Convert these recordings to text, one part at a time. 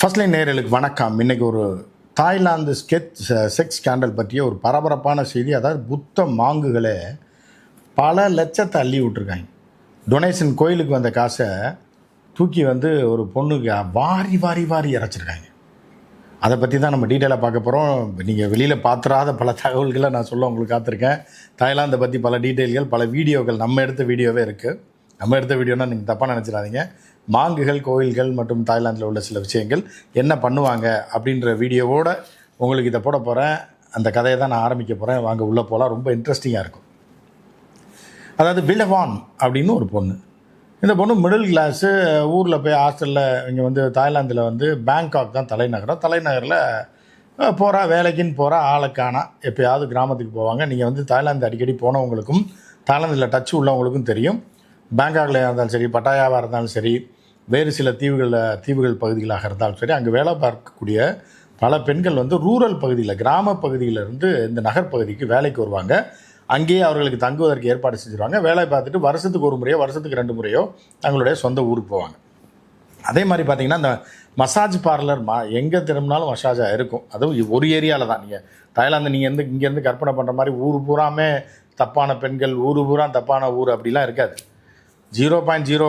First line நேயர்களுக்கு வணக்கம். இன்னைக்கு ஒரு தாய்லாந்து ஸ்கெட் செக்ஸ் ஸ்கேண்டல் பற்றிய ஒரு பரபரப்பான செய்தி அதாவது புத்த மாங்குகளை பல லட்சத்தை அள்ளி விட்ருக்காங்க டொனேஷன் கோயிலுக்கு வந்த காசை தூக்கி வந்து ஒரு பொண்ணுக்கு வாரி வாரி வாரி இறைச்சிருக்காங்க. அதை பற்றி தான் நம்ம டீட்டெயிலாக பார்க்க போகிறோம் நீங்கள் வெளியில் பார்த்துறாத பல தகவல்களை நான் சொல்ல உங்களுக்கு காத்திருக்கேன். தாய்லாந்தை பற்றி பல டீட்டெயில்கள் பல வீடியோக்கள் நம்ம எடுத்த வீடியோவே இருக்குது நம்ம எடுத்த வீடியோனால் நீங்கள் தப்பாக நினச்சிடாதீங்க. மாங்குகள் கோயில்கள் மற்றும் தாய்லாந்தில் உள்ள சில விஷயங்கள் என்ன பண்ணுவாங்க அப்படின்ற வீடியோவோட உங்களுக்கு இதை போட போகிறேன் அந்த கதையை தான் நான் ஆரம்பிக்க போகிறேன் வாங்க உள்ளே போகலாம் ரொம்ப இன்ட்ரெஸ்டிங்காக இருக்கும். அதாவது விலவான் அப்படின்னு ஒரு பொண்ணு. இந்த பொண்ணு மிடில் கிளாஸு ஊரில் போய் ஹாஸ்டலில் இங்கே வந்து தாய்லாந்தில் வந்து பேங்காக் தான் தலைநகரம். தலைநகரில் போகிறா வேலைக்குன்னு போகிறா ஆளுக்கானா எப்போயாவது கிராமத்துக்கு போவாங்க. நீங்கள் வந்து தாய்லாந்து அடிக்கடி போனவங்களுக்கும் தாய்லாந்தில் டச் உள்ளவங்களுக்கும் தெரியும். பேங்காக்ல இருந்தாலும் சரி பட்டாயாவாக இருந்தாலும் சரி வேறு சில தீவுகளில் தீவுகள் பகுதிகளாக இருந்தாலும் சரி அங்கே வேலை பார்க்கக்கூடிய பல பெண்கள் வந்து ரூரல் பகுதியில் கிராம பகுதியிலிருந்து இந்த நகர்ப்பகுதிக்கு வேலைக்கு வருவாங்க. அங்கேயே அவர்களுக்கு தங்குவதற்கு ஏற்பாடு செஞ்சுருவாங்க. வேலை பார்த்துட்டு வருஷத்துக்கு ஒரு முறையோ வருஷத்துக்கு ரெண்டு முறையோ தங்களுடைய சொந்த ஊருக்கு போவாங்க. அதே மாதிரி பார்த்தீங்கன்னா இந்த மசாஜ் பார்லர் மா எங்கே திரும்பினாலும் மசாஜாக இருக்கும். அதுவும் ஒரு ஏரியாவில் தான். நீங்கள் தாய்லாந்து நீங்கள் இருந்து இங்கேருந்து கற்பனை பண்ணுற மாதிரி ஊர் பூராமே தப்பான பெண்கள் ஊர் பூரா தப்பான ஊர் அப்படிலாம் இருக்காது. ஜீரோ பாயிண்ட் ஜீரோ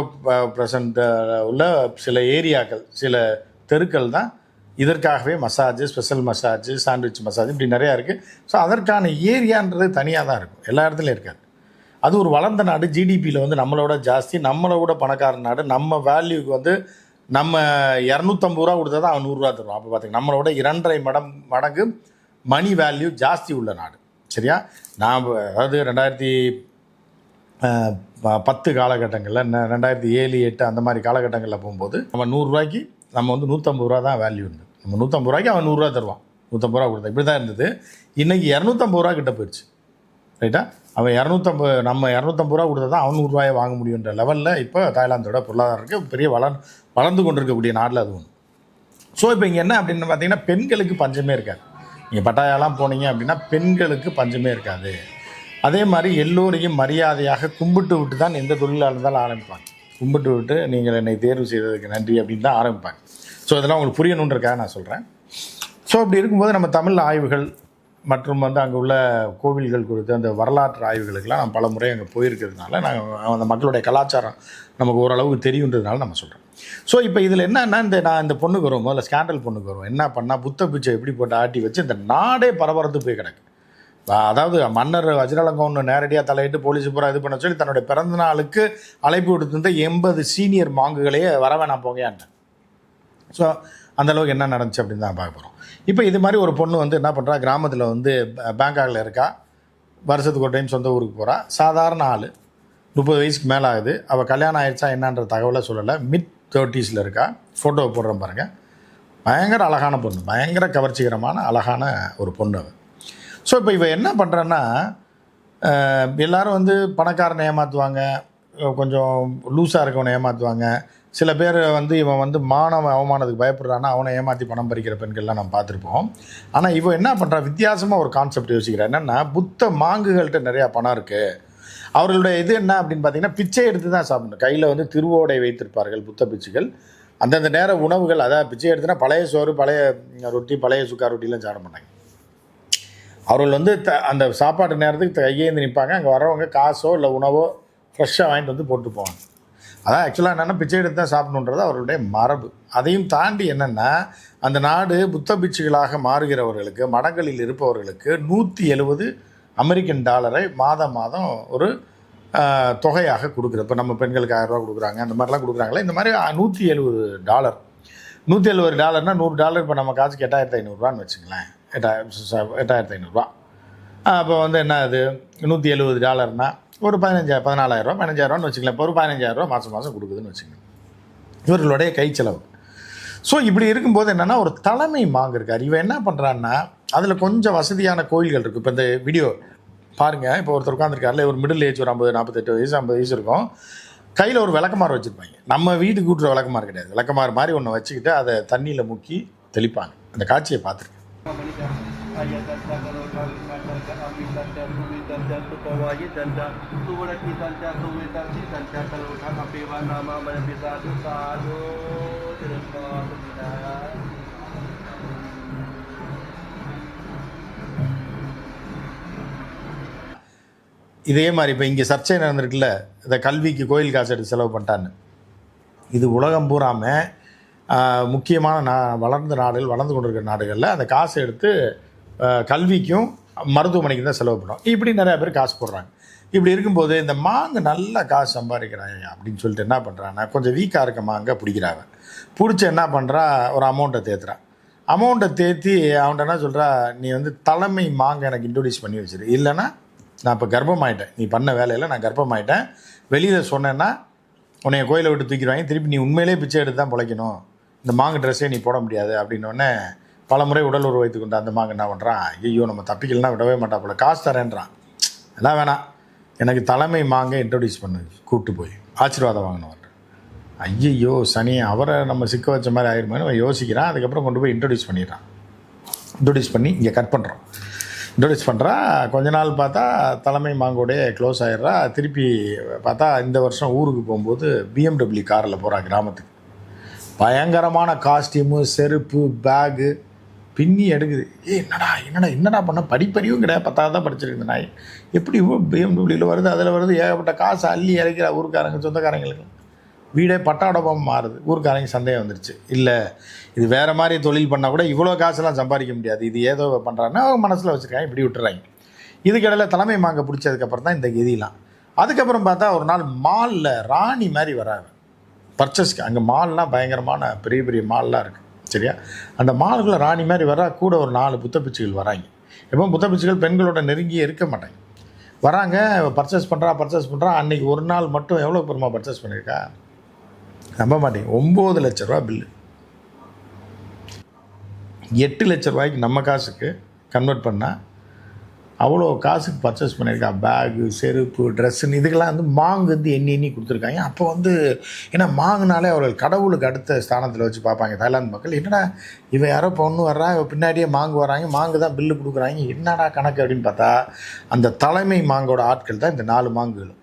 பர்சன்ட் உள்ள சில ஏரியாக்கள் சில தெருக்கள் தான் இதற்காகவே massage special massage sandwich massage இப்படி நிறையா இருக்குது ஸோ அதற்கான ஏரியான்றது தனியாக தான் இருக்கும். எல்லா இடத்துலையும் இருக்காது. அது ஒரு வளர்ந்த நாடு ஜிடிபியில் வந்து நம்மளோட ஜாஸ்தி நம்மளை விட பணக்கார நாடு நம்ம வேல்யூக்கு வந்து நம்ம இரநூத்தம்பது ரூபா கொடுத்தா தான் அவன் நூறுரூவா தருவான். அப்போ பார்த்தீங்கன்னா நம்மளோட இரண்டரை மடம் மடங்கு மணி வேல்யூ ஜாஸ்தி உள்ள நாடு. சரியா? நான் அதாவது ரெண்டாயிரத்தி பத்து காலகட்டங்களில் ந- ரெண்டாயிரத்தி ஏழு எட்டு அந்த மாதிரி காலகட்டங்களில் போகும்போது நம்ம நூறுரூவாய்க்கு நம்ம வந்து நூற்றம்பது ரூபா தான் வேல்யூ இருந்தது நம்ம நூற்றம்பது ரூபாய்க்கு அவன் நூறுரூவா தருவான். நூற்றம்பது ரூபா கொடுத்தா இப்படி தான் இருந்தது. இன்றைக்கி இரநூத்தம்பது ரூபா கிட்ட போயிடுச்சு ரைட்டா அவன் இரநூத்தம்பது நம்ம இரநூத்தம்பது ரூபா கொடுத்தா தான் அவன் நூறுரூவாயை வாங்க முடியுன்ற லெவலில் இப்போ தாய்லாந்தோட பொருளாதாரம் இருக்குது பெரிய வளர் வளர்ந்து கொண்டிருக்கக்கூடிய நாட்டில் அது ஒன்று ஸோ இப்போ இங்கே என்ன அப்படின்னு பார்த்தீங்கன்னா பெண்களுக்கு பஞ்சமே இருக்காது. நீங்கள் பட்டாயாலாம் போனீங்க அப்படின்னா பெண்களுக்கு பஞ்சமே இருக்காது. அதே மாதிரி எல்லோரையும் மரியாதையாக கும்பிட்டு விட்டு தான் எந்த தொழிலாளர் இருந்தாலும் ஆரம்பிப்பாங்க. கும்பிட்டு விட்டு நீங்கள் என்னை தேர்வு செய்ததுக்கு நன்றி அப்படின்னு தான் ஆரம்பிப்பாங்க. ஸோ இதெல்லாம் உங்களுக்கு புரியணுன்றக்காக நான் சொல்கிறேன் ஸோ அப்படி இருக்கும்போது நம்ம தமிழ் ஆய்வுகள் மற்றும் வந்து அங்கே உள்ள கோவில்கள் குறித்து அந்த வரலாற்று ஆய்வுகளுக்கெல்லாம் நான் பல முறை அங்கே போயிருக்கிறதுனால நாங்கள் அந்த மக்களுடைய கலாச்சாரம் நமக்கு ஓரளவுக்கு தெரியுன்றதுனால நம்ம சொல்கிறோம் ஸோ இப்போ இதில் என்னன்னா இந்த நான் இந்த பொண்ணுக்கு வரும் முதல்ல ஸ்கேண்டல் பொண்ணுக்கு வரும் என்ன பண்ணால் புத்த பிச்சை எப்படி போட்டு ஆட்டி வச்சு இந்த நாடே பரபரத்து போய் கிடக்கு. அதாவது மன்னர் வஜ்ரலங்கம் ஒன்று நேரடியாக தலையிட்டு போலீஸ் பூரா இது பண்ண சொல்லி தன்னுடைய பிறந்த நாளுக்கு அழைப்பு விடுத்திருந்த எண்பது சீனியர் மாங்குகளையே வர வேணாம் போங்கயான்ட்டேன் ஸோ அந்தளவுக்கு என்ன நடந்துச்சு அப்படின்னு தான் பார்க்க போகிறோம் இப்போ இது மாதிரி ஒரு பொண்ணு வந்து என்ன பண்ணுறா கிராமத்தில் வந்து பே- இருக்கா. வருஷத்துக்கு ஒரு டைம் சொந்த ஊருக்கு போகிறா சாதாரண ஆள். முப்பது வயசுக்கு மேலே ஆகுது. அவள் கல்யாணம் ஆயிடுச்சா என்னன்ற தகவலை சொல்லலை. மிட் தேர்ட்டிஸில் இருக்கா. ஃபோட்டோவை போடுறேன் பாருங்கள் பயங்கர அழகான பொண்ணு. பயங்கர கவர்ச்சிகரமான அழகான ஒரு பொண்ணு அவள் ஸோ இப்போ இவன் என்ன பண்ணுறன்னா எல்லாரும் வந்து பணக்காரனை ஏமாற்றுவாங்க கொஞ்சம் லூஸாக இருக்கவனை ஏமாற்றுவாங்க சில பேர் வந்து இவன் வந்து மானவ அவமானத்துக்கு பயப்படுறான்னா அவனை ஏமாற்றி பணம் பறிக்கிற பெண்கள்லாம் நம்ம பார்த்துருப்போம். ஆனால் இவன் என்ன பண்ணுறான் வித்தியாசமாக ஒரு கான்செப்ட் யோசிக்கிறான். என்னென்னா புத்த மாங்குகள்கிட்ட நிறையா பணம் இருக்குது அவர்களுடைய இது என்ன அப்படின்னு பார்த்தீங்கன்னா பிச்சை எடுத்து தான் சாப்பிடணும். கையில் வந்து திருவோடை வைத்திருப்பார்கள் புத்த பிச்சுகள். அந்தந்த நேர உணவுகள் அதாவது பிச்சை எடுத்துனா பழைய சோறு பழைய ரொட்டி பழைய சுக்கா ரொட்டிலாம் சாப்பிட மாட்டாங்க. அவர்கள் வந்து த அந்த சாப்பாட்டு நேரத்துக்கு கையேந்து நிற்பாங்க. அங்கே வரவங்க காசோ இல்லை உணவோ ஃப்ரெஷ்ஷாக வாங்கிட்டு வந்து போட்டு போவாங்க. அதான் ஆக்சுவலாக என்னென்னா பிச்சை எடுத்து தான் சாப்பிடணுன்றது அவருடைய மரபு. அதையும் தாண்டி என்னென்னா அந்த நாடு புத்த பிச்சுகளாக மாறுகிறவர்களுக்கு மடங்களில் இருப்பவர்களுக்கு நூற்றி எழுபது அமெரிக்கன் டாலரை மாதம் மாதம் ஒரு தொகையாக கொடுக்குறது இப்போ நம்ம பெண்களுக்கு ஆயிரம் ரூபா கொடுக்குறாங்க அந்த மாதிரிலாம் கொடுக்குறாங்களே இந்த மாதிரி நூற்றி எழுபது டாலர். நூற்றி எழுபது டாலர்னால் நூறு டாலர் இப்போ நம்ம காசுக்கு எட்டாயிரத்து ஐநூறுரூவான்னு வச்சுங்களேன் எட்டாயிரம் எட்டாயிரத்து ஐநூறுரூவா அப்போ வந்து என்ன அது நூற்றி எழுபது டாலர்னா ஒரு பதினஞ்சா பதினாலாயிரரூவா பதினஞ்சாயிரரூவான்னு வச்சுக்கலாம் இப்போ ஒரு பதினஞ்சாயிரரூவா மாதம் மாதம் கொடுக்குதுன்னு வச்சுக்கலாம் இவர்களுடைய கை செலவு ஸோ இப்படி இருக்கும்போது என்னென்னா ஒரு தலைமை மாங்கு இருக்கார். இவன் என்ன பண்ணுறான்னா அதில் கொஞ்சம் வசதியான கோயில்கள் இருக்குது இப்போ இந்த வீடியோ பாருங்கள் இப்போ ஒருத்தர் உட்காந்துருக்காருல ஒரு மிடில் ஏஜ் ஒரு ஐம்பது நாற்பத்தெட்டு வயசு ஐம்பது வயசு இருக்கும். கையில் ஒரு விளக்கமாறு வச்சுருப்பாங்க. நம்ம வீட்டுக்கு கூட்டுற விளக்கமாறு கிடையாது. விளக்கமாறு மாதிரி ஒன்று வச்சுக்கிட்டு அதை தண்ணியில் முக்கி தெளிப்பாங்க. அந்த காட்சியை பார்த்துருக்கேன். இதே மாதிரி இப்போ இங்கே சர்ச்சை நடந்திருக்குல்ல இந்த கல்விக்கு கோயில் காசு எடுத்து செலவு பண்ணிட்டான்னு. இது உலகம் பூராமல் முக்கியமான நா வளர்ந்த நாடுகள் வளர்ந்து கொண்டிருக்கிற நாடுகளில் அந்த காசை எடுத்து கல்விக்கும் மருத்துவமனைக்கு தான் செலவு பண்ணோம். இப்படி நிறையா பேர் காசு போடுறாங்க. இப்படி இருக்கும்போது இந்த மாங்க நல்லா காசு சம்பாதிக்கிறாங்க அப்படின்னு சொல்லிட்டு என்ன பண்ணுறாங்கன்னா கொஞ்சம் வீக்காக இருக்க மாங்க பிடிக்கிறாங்க. பிடிச்சி என்ன பண்ணுறா ஒரு அமௌண்ட்டை தேத்துறான் அமௌண்ட்டை தேத்தி அவன்கிட்ட என்ன சொல்கிறா நீ வந்து தலைமை மாங்க எனக்கு இன்ட்ரடியூஸ் பண்ணி வச்சிரு. இல்லைன்னா நான் இப்போ கர்ப்பமாயிட்டேன். நீ பண்ண வேலையில் நான் கர்ப்பமாயிட்டேன். வெளியில் சொன்னேன்னா உன்னைய கோயிலை விட்டு தூக்கிடுவாங்க. திருப்பி நீ உண்மையிலே பிச்சை எடுத்து தான் பிழைக்கணும். இந்த மாங்கு ட்ரெஸ்ஸே நீ போட முடியாது அப்படின்னோடனே பல முறை உடல் உறவு கொண்டு அந்த மாங்கு என்ன பண்ணுறான் ஐயோ நம்ம தப்பிக்கலனா விடவே மாட்டா போல. காசு தரேன்றான். எல்லாம் வேணாம். எனக்கு தலைமை மாங்க இன்ட்ரடியூஸ் பண்ணு. கூப்பிட்டு போய். ஆசீர்வாதம் வாங்கினவர் ஐயையோ சனி அவரை நம்ம சிக்க வச்ச மாதிரி ஆயிருமேனு அவன் யோசிக்கிறான். அதுக்கப்புறம் கொண்டு போய் இன்ட்ரடியூஸ் பண்ணிடுறான். இன்ட்ரடியூஸ் பண்ணி இங்கே கட் பண்ணுறோம் இன்ட்ரடியூஸ் பண்ணுறா கொஞ்ச நாள் பார்த்தா தலைமை மாங்கோடைய க்ளோஸ் ஆயிடுறா. திருப்பி பார்த்தா இந்த வருஷம் ஊருக்கு போகும்போது பிஎம்டபிள்யூ காரில் போகிறா கிராமத்துக்கு. பயங்கரமான காஸ்டியூமு செருப்பு பேகு பின்னி எடுக்குது. ஏய் என்னடா என்னடா என்னடா பண்ண? படிப்பறிவும் கிடையாது. பத்தாவது தான் படிச்சிருக்கு நாய். எப்படி பிஎம்டபிள்யூவில் வருது அதில் வருது ஏகப்பட்ட காசு அள்ளி இறக்கிற ஊருக்காரங்க சொந்தக்காரங்களுக்கு. வீடே பட்டாடபம் மாறுது. ஊருக்காரங்க சந்தேகம் வந்துருச்சு. இல்லை இது வேறு மாதிரி தொழில் பண்ணால் கூட இவ்வளோ காசெல்லாம் சம்பாதிக்க முடியாது. இது ஏதோ பண்ணுறாங்கன்னா அவங்க மனசில் வச்சுருக்காங்க இப்படி விட்டுறாங்க. இதுக்கிடையில் தலைமை மாங்க பிடிச்சதுக்கப்புறம் தான் இந்த கெதிலாம். அதுக்கப்புறம் பார்த்தா ஒரு நாள் மாலில் ராணி மாதிரி வராங்க. பர்ச்சேஸ்க்கு அங்கே மால்லாம் பயங்கரமான பெரிய பெரிய மால்லாம் இருக்குது சரியா? அந்த மால்குள்ள ராணி மாதிரி வரா கூட ஒரு நாலு புத்த வராங்க. எப்போ புத்த பெண்களோட நெருங்கியே இருக்க மாட்டாங்க. வராங்க பர்ச்சேஸ் பண்ணுறா பர்ச்சேஸ் பண்ணுறா அன்றைக்கி ஒரு நாள் மட்டும் எவ்வளோ பெருமா பர்ச்சேஸ் பண்ணியிருக்கா நம்ப மாட்டேங்க ஒம்பது லட்ச ரூபா பில்லு எட்டு லட்ச ரூபாய்க்கு நம்ம காசுக்கு கன்வெர்ட் பண்ணால் அவ்வளோ காசுக்கு பர்ச்சேஸ் பண்ணியிருக்கா. பேகு செருப்பு ட்ரெஸ்ஸுன்னு இதுக்கெல்லாம் வந்து மாங்கு வந்து எண்ணி எண்ணி கொடுத்துருக்காங்க. அப்போ வந்து ஏன்னா மாங்குனாலே அவர்கள் கடவுளுக்கு அடுத்த ஸ்தானத்தில் வச்சு பார்ப்பாங்க. தாய்லாந்து மக்கள் என்னடா இவன் யாரோ பொண்ணு வர்றா இவன் பின்னாடியே மாங்கு வராங்க மாங்கு தான் பில்லு கொடுக்குறாங்க. என்னடா கணக்கு அப்படின்னு பார்த்தா அந்த தலைமை மாங்கோட ஆட்கள் தான் இந்த நாலு மாங்குகள்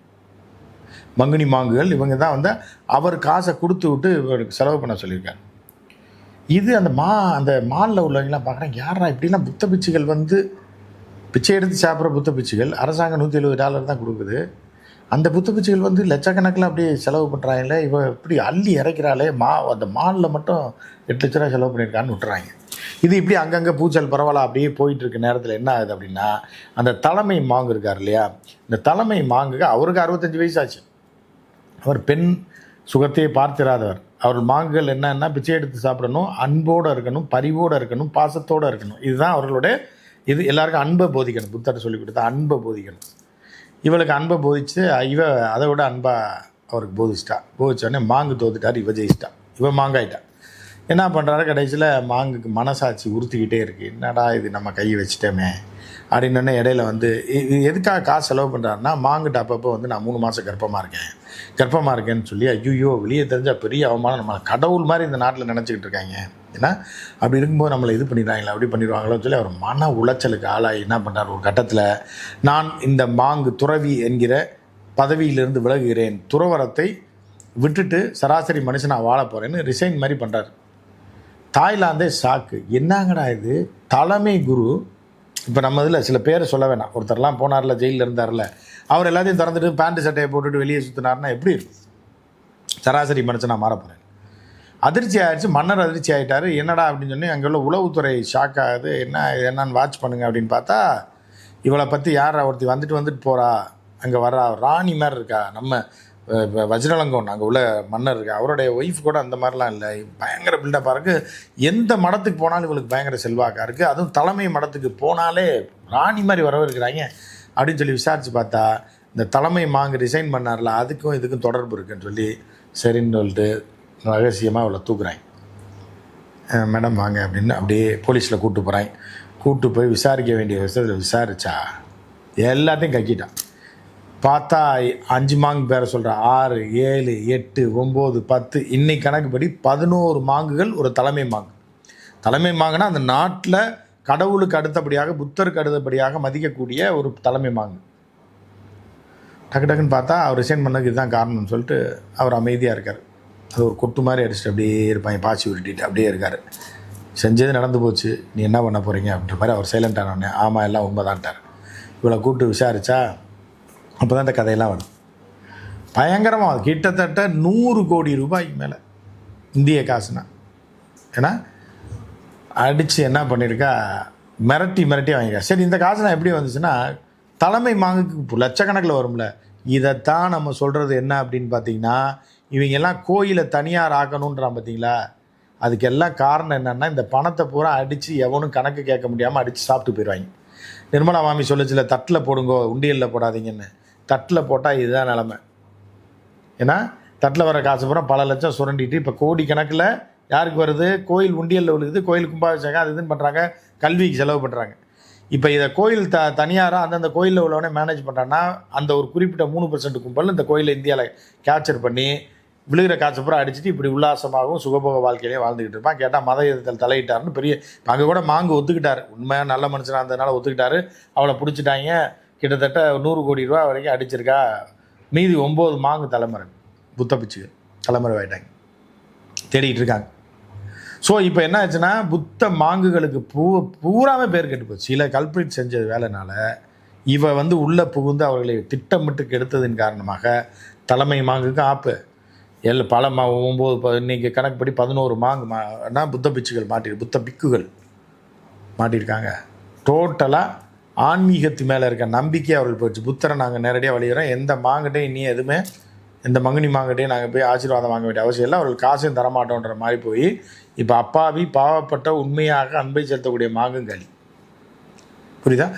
மங்குனி மாங்குகள் இவங்க தான் வந்து அவர் காசை கொடுத்து விட்டு இவருக்கு செலவு பண்ண சொல்லியிருக்காங்க இது அந்த மா அந்த மாலில் உள்ளவங்களாம் பார்க்குறேன் யாரா இப்படிலாம் புத்த பிச்சுகள் வந்து பிச்சை எடுத்து சாப்பிட்ற புத்த பிச்சுகள் அரசாங்கம் நூற்றி எழுபது டாலர் தான் கொடுக்குது. அந்த புத்த பிச்சுகள் வந்து லட்சக்கணக்கில் அப்படியே செலவு பண்ணுறாங்கல்ல இவ இப்படி அள்ளி இறைக்கிறாளே மா அந்த மாலில் மட்டும் எட்டு லட்ச ரூபா செலவு பண்ணியிருக்கான்னு விட்டுறாங்க. இது இப்படி அங்கங்கே பூச்சல் பரவாயில்ல அப்படியே போயிட்டு இருக்க நேரத்தில். என்ன ஆகுது அப்படின்னா அந்த தலைமை மாங்கு இருக்கார் இல்லையா? இந்த தலைமை மாங்குக்கு அவருக்கு அறுபத்தஞ்சு வயசாச்சு. அவர் பெண் சுகத்தையே பார்த்திராதவர். அவர் மாங்குகள் என்னன்னா பிச்சை எடுத்து சாப்பிடணும் அன்போடு இருக்கணும் பரிவோடு இருக்கணும் பாசத்தோடு இருக்கணும். இதுதான் அவர்களுடைய இது எல்லாருக்கும் அன்பை போதிக்கணும். புத்தர் சொல்லி கொடுத்தா அன்பை போதிக்கணும். இவளுக்கு அன்பை போதிச்சு இவ அதை விட அன்பாக அவருக்கு போதிச்சிட்டா. போதிச்சோடனே மாங்கு தோத்துட்டார் இவ ஜெயிச்சிட்டா. இவ மாங்காயிட்டா. என்ன பண்ணுறாரு கடைசியில் மாங்குக்கு மனசாட்சி உறுத்திக்கிட்டே இருக்குது என்னடா இது நம்ம கையை வச்சுட்டோமே. அப்படின்னோடனே இடையில வந்து இது எதுக்காக காசு செலவு பண்ணுறாருன்னா மாங்கிட்ட அப்பப்போ வந்து நான் மூணு மாதம் கர்ப்பமாக இருக்கேன். கர்ப்பமாக இருக்கேன்னு சொல்லி ஐயோ வெளியே தெரிஞ்சால் பெரிய அவமானம். நம்ம கடவுள் மாதிரி இந்த நாட்டில் நினச்சிக்கிட்டு இருக்காங்க. ஏன்னா அப்படி இருக்கும்போது நம்மளை இது பண்ணிடுறாங்களா அப்படி பண்ணிடுவாங்களோன்னு சொல்லி அவர் மன உளைச்சலுக்கு ஆளாகி என்ன பண்ணுறார் ஒரு கட்டத்தில் நான் இந்த மாங்கு துறவி என்கிற பதவியிலிருந்து விலகுகிறேன். துறவரத்தை விட்டுட்டு சராசரி மனுஷனாக வாழ போகிறேன்னு ரிசைன் மாதிரி பண்ணுறாரு தாய்லாந்தே ஷாக்கு என்னங்கடா இது? தலைமை குரு இப்போ நம்ம இதில் சில பேரை சொல்ல வேணாம். ஒருத்தர்லாம் போனார்ல ஜெயிலில் இருந்தார்ல. அவர் எல்லாத்தையும் திறந்துட்டு பேண்ட் சட்டையை போட்டுட்டு வெளியே சுற்றினார்னா எப்படி இருக்கும்? சராசரி மனுஷனாக மாற போகிறேன் அதிர்ச்சி ஆயிடுச்சு மன்னர் அதிர்ச்சி ஆகிட்டார் என்னடா அப்படின்னு சொல்லி அங்கே உள்ள உளவுத்துறை ஷாக் ஆகுது. என்ன என்னன்னு வாட்ச் பண்ணுங்க அப்படின்னு பார்த்தா இவளை பற்றி யார் ஒருத்தி வந்துட்டு வந்துட்டு போகிறா அங்கே வரா ராணி மாதிரி இருக்கா? நம்ம வ- வஜ்ரலங்கம் அங்கே உள்ள மன்னர் இருக்கா? அவருடைய ஒய்ஃப் கூட அந்த மாதிரிலாம் இல்லை. பயங்கர பில்டப்பாக இருக்குது எந்த மடத்துக்கு போனாலும் இவளுக்கு பயங்கர செல்வாக்காக இருக்குது அதுவும் தலைமை மடத்துக்கு போனாலே ராணி மாதிரி வரவிருக்கிறாங்க அப்படின்னு சொல்லி விசாரித்து பார்த்தா இந்த தலைமை மாங்கு ரிசைன் பண்ணார்ல அதுக்கும் இதுக்கும் தொடர்பு இருக்குன்னு சொல்லி சரின்னு சொல்லிட்டு ரகசியமாக அவளை தூக்குறாங்க மேடம் வாங்க அப்படின்னு அப்படியே போலீஸில் கூப்பிட்டு போகிறாங்க கூப்பிட்டு போய் விசாரிக்க வேண்டிய விஷயத்தில் விசாரிச்சா எல்லாத்தையும் கக்கிட்டான். பார்த்தா அஞ்சு மாங்கு பேரை சொல்கிறேன் ஆறு ஏழு எட்டு ஒம்பது பத்து இன்னைக்கு கணக்குப்படி பதினோரு மாங்குகள் ஒரு தலைமை மாங்கு. தலைமை மாங்குனா அந்த நாட்டில் கடவுளுக்கு அடுத்தபடியாக புத்தருக்கு அடுத்தபடியாக மதிக்கக்கூடிய ஒரு தலைமை மாங்கு. டக்கு டக்குன்னு பார்த்தா அவர் ரிசைன் பண்ணதுக்கு இதுதான் காரணம்னு சொல்லிட்டு அவர் அமைதியாக இருக்கார். அது ஒரு கொட்டு மாதிரி அடிச்சுட்டு அப்படியே இருப்பாங்க பாசி உருட்டிட்டு அப்படியே இருக்கார். செஞ்சது நடந்து போச்சு. நீ என்ன பண்ண போகிறீங்க அப்படின்ற மாதிரி அவர் சைலண்ட் ஆனோடனே ஆமாம் எல்லாம் உண்மைதான்ட்டார். இவளை கூப்பிட்டு விசாரிச்சா அப்போ தான் இந்த கதையெல்லாம் வரும். பயங்கரமாக கிட்டத்தட்ட நூறு கோடி ரூபாய்க்கு மேலே இந்திய காசுனா. ஏன்னா அடித்து என்ன பண்ணியிருக்கா மிரட்டி மிரட்டி வாங்கிக்கா சரி இந்த காசுலாம் எப்படி வந்துச்சுன்னா தலைமை மாங்குக்கு லட்சக்கணக்கில் வரும்ல. இதைத்தான் நம்ம சொல்கிறது என்ன அப்படின்னு பார்த்தீங்கன்னா இவங்க எல்லாம் கோயிலை தனியார் ஆக்கணுன்றான் பார்த்தீங்களா? அதுக்கெல்லாம் காரணம் என்னென்னா இந்த பணத்தை பூரா அடித்து எவனும் கணக்கு கேட்க முடியாமல் அடித்து சாப்பிட்டு போயிடுவாங்க நிர்மலா மாமி சொல்லுச்சுல தட்டில் போடுங்கோ உண்டியலில் போடாதீங்கன்னு. தட்டில் போட்டால் இதுதான் நிலமை. ஏன்னா தட்டில் வர காசு பூரா பல லட்சம் சுரண்டிட்டு இப்போ கோடி கணக்கில் யாருக்கு வருது? கோயில் உண்டியலில் விழுகுது கோயில் கும்பாபிஷேகம் அது இதுன்னு பண்ணுறாங்க கல்விக்கு செலவு பண்ணுறாங்க இப்போ இதை கோயில் த தனியாராக அந்தந்த கோயிலில் உள்ளவனே மேனேஜ் பண்ணுறான்னா அந்த ஒரு குறிப்பிட்ட மூணு பர்சன்ட் கும்பல் இந்த கோயிலை இந்தியாவில் கேப்சர் பண்ணி விழுகிற காசு பூரா அடிச்சுட்டு இப்படி உல்லாசமாகவும் சுகபோக வாழ்க்கையிலேயே வாழ்ந்துக்கிட்டு இருப்பான். கேட்டால் மத யுத்தத்தில் தலையிட்டார்னு பெரிய இப்போ அங்கே கூட மாங்கு ஒத்துக்கிட்டாரு. உண்மையாக நல்ல மனுஷனாக இருந்ததுனால ஒத்துக்கிட்டாரு. அவளை பிடிச்சிட்டாங்க. கிட்டத்தட்ட நூறு கோடி ரூபா வரைக்கும் அடிச்சிருக்கா. மீதி ஒம்பது மாங்கு தலைமுறை புத்த தலைமுறை ஆகிட்டாங்க தேடிக்கிட்டு இருக்காங்க. ஸோ இப்போ என்ன ஆச்சுன்னா புத்த மாங்குகளுக்கு பூ பூராமே பேர் கெட்டு போச்சு. சில கல்பிரிட் செஞ்ச வேலைனால இவ வந்து உள்ளே புகுந்து அவர்களை திட்டமிட்டு கெடுத்ததின் காரணமாக தலைமை மாங்குக்கு ஆப்பு. எல் பல மா ஒம்பது ப இன்றைக்கி கணக்குப்படி பதினோரு மாங்கு மா புத்த பிச்சுகள் மாட்டி புத்த பிக்குகள் மாட்டியிருக்காங்க டோட்டலாக ஆன்மீகத்து மேலே இருக்க நம்பிக்கை அவர்கள் போயிடுச்சு. புத்தரை நாங்கள் நேரடியாக வழிகிறோம் எந்த மாங்கிட்டையும் இனி எதுவுமே எந்த மங்குனி மாங்கிட்டையும் நாங்கள் போய் ஆசீர்வாதம் வாங்க வேண்டிய அவசியம் இல்லை. அவர்கள் காசையும் தரமாட்டோன்ற மாதிரி போய் இப்போ அப்பாவி பாவப்பட்ட உண்மையாக அன்பை செலுத்தக்கூடிய மாங்குங்களி. புரியுதா?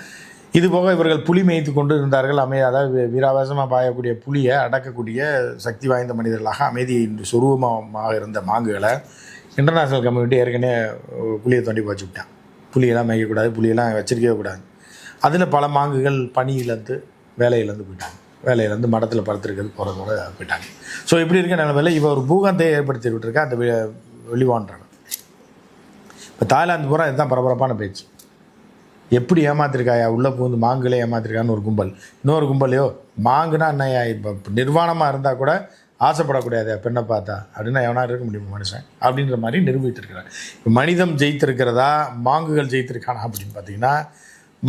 இது போக இவர்கள் புலி மேய்த்து கொண்டு இருந்தார்கள் அமை அதாவது வீராவேசமாக பாயக்கூடிய புலியை அடக்கக்கூடிய சக்தி வாய்ந்த மனிதர்களாக அமைதியின் சொரூபமாக இருந்த மாங்குகளை இன்டர்நேஷ்னல் கம்யூனிட்டி ஏற்கனவே புலியை தோண்டி வச்சு விட்டான். புலியெல்லாம் மேய்க்கக்கூடாது புலியெல்லாம் வச்சிருக்கவே கூடாது. அதில் பல மாங்குகள் பணியிலேருந்து வேலையிலேருந்து போயிட்டாங்க. வேலையிலேருந்து மடத்தில் படுத்துருக்கிறது போகிறதோட போயிட்டாங்க. ஸோ இப்படி இருக்க நிலமையில் இவ ஒரு பூகத்தை ஏற்படுத்தி விட்டுருக்கா அந்த வெளிவான்றாங்க இப்போ தாய்லாந்து பூரா இதுதான் பரபரப்பான பேச்சு. எப்படி ஏமாத்திருக்காயா? உள்ளே புகுந்து மாங்குலே ஏமாத்திருக்கான்னு ஒரு கும்பல். இன்னொரு கும்பலையோ மாங்குனா என்னையா இப்போ நிர்வாணமாக இருந்தால் கூட ஆசைப்படக்கூடாது பெண்ணை பார்த்தா. அப்படின்னா எவனா இருக்க முடியும் மனுஷன்? அப்படின்ற மாதிரி நிரூபித்திருக்கிறார். இப்போ மனிதம் ஜெயித்திருக்கிறதா மாங்குகள் ஜெயித்திருக்கானா அப்படின்னு பார்த்தீங்கன்னா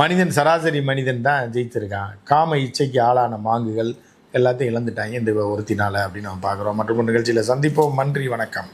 மனிதன் சராசரி மனிதன் தான் ஜெயித்திருக்கான். காம இச்சைக்கு ஆளான மாங்குகள் எல்லாத்தையும் இழந்துட்டாங்க இந்த ஒருத்தினால் அப்படின்னு நம்ம பார்க்குறோம். மற்றும் ஒரு நிகழ்ச்சியில் சந்திப்போம். நன்றி வணக்கம்.